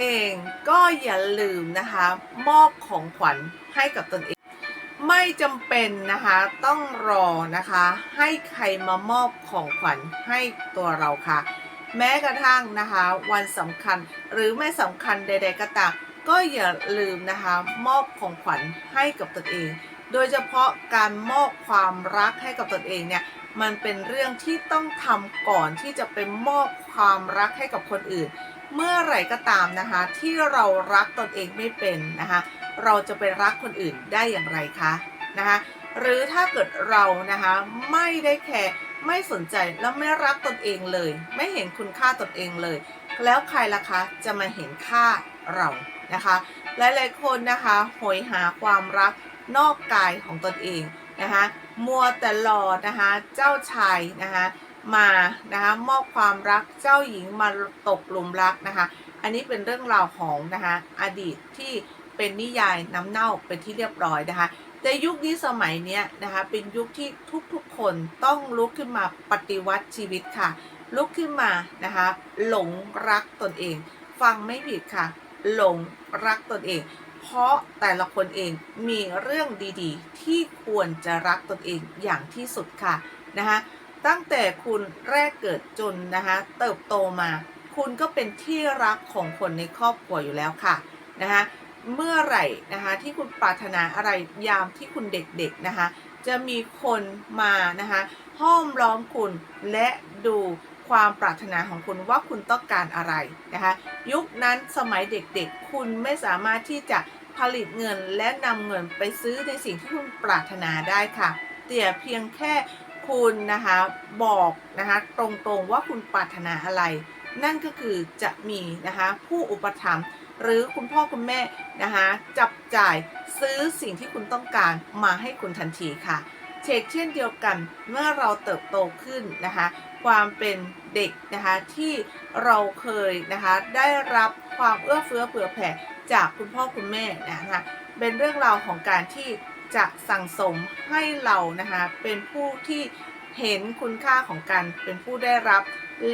เองก็อย่าลืมนะคะ มอบของขวัญให้กับตนเอง ไม่จำเป็นนะคะต้องรอนะคะ ให้ใครมามอบของขวัญให้ตัวเราค่ะ แม้กระทั่งนะคะ วันสำคัญหรือไม่สำคัญใด ๆ ก็ตามก็อย่าลืมนะคะ มอบของขวัญให้กับตนเอง โดยเฉพาะการมอบความรักให้กับตนเองเนี่ยมันเป็นเรื่องที่ต้องทำก่อนที่จะไปมอบความรักให้กับคนอื่น เมื่อไหร่ก็ตามนะคะ ที่เรารักตนเองไม่เป็นนะคะ เราจะไปรักคนอื่นได้อย่างไรคะนะคะหรือถ้าเกิดเรานะคะไม่ได้แคร์ไม่สนใจแล้วไม่รักตนเองเลย ไม่เห็นคุณค่าตนเองเลย แล้วใครล่ะคะจะมาเห็นค่าเรานะคะหลายๆคนนะคะโหยหาความรักนอกกายของตนเองนะคะมัวแต่รอนะคะเจ้าชายนะคะ มานะคะมอบความรักเจ้าหญิงมาตกหลุมรักนะคะ อันนี้เป็นเรื่องราวของนะคะอดีตที่เป็นนิยายน้ำเน่าเป็นที่เรียบร้อยนะคะแต่ยุคนี้สมัยเนี้ยนะคะเป็นยุคที่ทุกๆคนต้องลุกขึ้นมาปฏิวัติชีวิตค่ะ ลุกขึ้นมานะคะหลงรักตนเอง ฟังไม่ผิดค่ะ หลงรักตนเอง เพราะแต่ละคนเองมีเรื่องดีๆ ที่ควรจะรักตนเองอย่างที่สุดค่ะนะคะ ตั้งแต่คุณแรกเกิดจนนะคะ เติบโตมา คุณก็เป็นที่รักของคนในครอบครัวอยู่แล้วค่ะนะคะเมื่อไหร่นะคะที่คุณปรารถนาอะไรยามที่คุณเด็กๆนะคะ จะมีคนมานะคะห้อมล้อมคุณและดูความปรารถนาของคุณว่าคุณต้องการอะไรนะคะ ยุคนั้นสมัยเด็กๆ คุณไม่สามารถที่จะผลิตเงินและนำเงินไปซื้อในสิ่งที่คุณปรารถนาได้ค่ะแต่เพียงแค่ คุณนะคะบอกนะคะตรงๆว่าคุณปรารถนาอะไร นั่นก็คือจะมีนะคะผู้อุปถัมภ์หรือคุณพ่อคุณแม่นะคะจับจ่ายซื้อสิ่งที่คุณต้องการมาให้คุณทันทีค่ะ เชกเช่นเดียวกันเมื่อเราเติบโตขึ้นนะคะความเป็นเด็กนะคะที่เราเคยนะคะได้รับความเอื้อเฟื้อเผื่อแผ่จากคุณพ่อคุณแม่นะคะเป็นเรื่องราวของการที่ จะสั่งสมให้เรานะคะเป็นผู้ที่เห็นคุณค่าของการเป็นผู้ได้รับ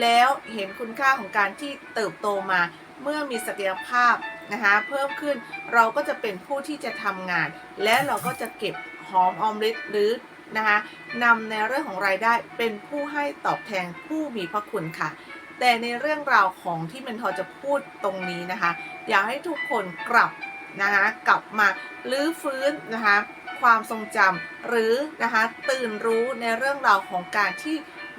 แล้วเห็นคุณค่าของการที่เติบโตมาเมื่อมีศักยภาพนะคะเพิ่มขึ้นเราก็จะเป็นผู้ที่จะทำงาน และเราก็จะเก็บหอมออมริบหรือนะคะนำในเรื่องของรายได้เป็นผู้ให้ตอบแทนผู้มีพระคุณค่ะ แต่ในเรื่องราวของที่เมนทอร์จะพูดตรงนี้นะคะ อยากให้ทุกคนกลับนะคะกลับมาลื้อฟื้นนะคะ ความทรงจำหรือนะคะตื่นรู้ในเรื่องราวของการที่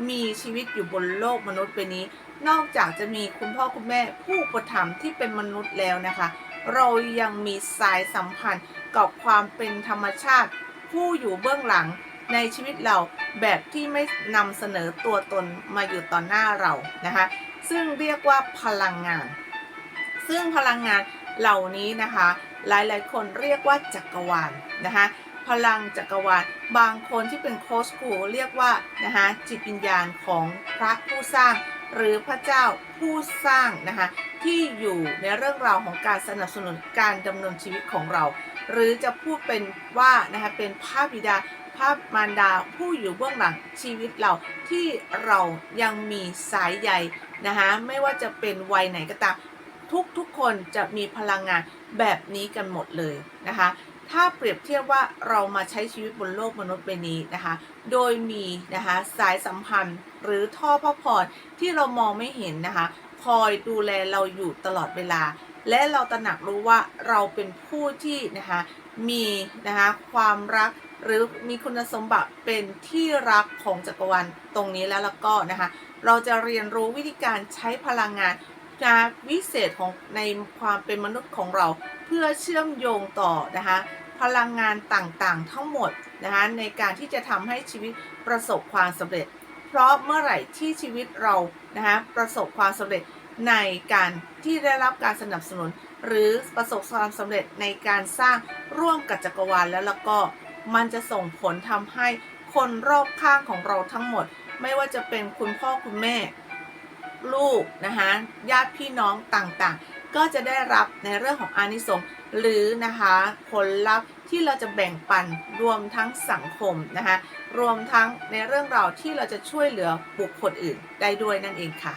มีชีวิตอยู่บนโลกมนุษย์ใบนี้ นอกจากจะมีคุณพ่อคุณแม่ผู้ประถมที่เป็นมนุษย์แล้วนะคะ เรายังมีสายสัมพันธ์กับความเป็นธรรมชาติ ผู้อยู่เบื้องหลังในชีวิตเราแบบที่ไม่นำเสนอตัวตนมาอยู่ต่อหน้าเรานะคะ ซึ่งเรียกว่าพลังงาน ซึ่งพลังงานเหล่านี้นะคะ หลายๆ คนเรียกว่าจักรวาลนะคะ พลังจักรวาลบางคนที่เป็นโค้ชครูเรียกว่านะคะจิตวิญญาณของพระผู้สร้าง หรือพระเจ้าผู้สร้างนะคะที่อยู่ในเรื่องราวของการสนับสนุนการดำเนินชีวิตของเรา หรือจะพูดเป็นว่านะคะเป็นพระบิดาพระมารดาผู้อยู่เบื้องหลังชีวิตเราที่เรายังมีสายใยนะคะไม่ว่าจะเป็นวัยไหนก็ตามทุกๆคนจะมีพลังงานแบบนี้กันหมดเลยนะคะ ถ้าเปรียบเทียบว่าเรามาใช้ชีวิตบนโลกมนุษย์ใบนี้นะคะ โดยมีนะคะสายสัมพันธ์หรือท่อพระพรที่เรามองไม่เห็นนะคะ คอยดูแลเราอยู่ตลอดเวลา และเราตระหนักรู้ว่าเราเป็นผู้ที่นะคะมีนะคะความรักหรือมีคุณสมบัติเป็นที่รักของจักรวาลตรงนี้แล้วแล้วก็นะคะ เราจะเรียนรู้วิธีการใช้พลังงานนะวิเศษของในความเป็นมนุษย์ของเรา เพื่อเชื่อมโยงต่อนะคะ พลังงานต่างๆ ทั้งหมดนะคะในการที่จะทำให้ชีวิตประสบความสำเร็จ เพราะเมื่อไหร่ที่ชีวิตเรานะคะประสบความสำเร็จในการที่ได้รับการสนับสนุน หรือประสบความสำเร็จในการสร้างร่วมกับจักรวาลแล้วแล้วก็มันจะส่งผลทำให้คนรอบข้างของเราทั้งหมด ไม่ว่าจะเป็นคุณพ่อคุณแม่ ลูกนะคะญาติพี่น้องต่างๆ ก็จะได้รับในเรื่องของอานิสงส์ หรือนะคะผลลัพธ์ที่เราจะแบ่งปันรวมทั้งสังคมนะคะรวมทั้งในเรื่องราวที่เราจะช่วยเหลือบุคคลอื่นได้ด้วยนั่นเองค่ะ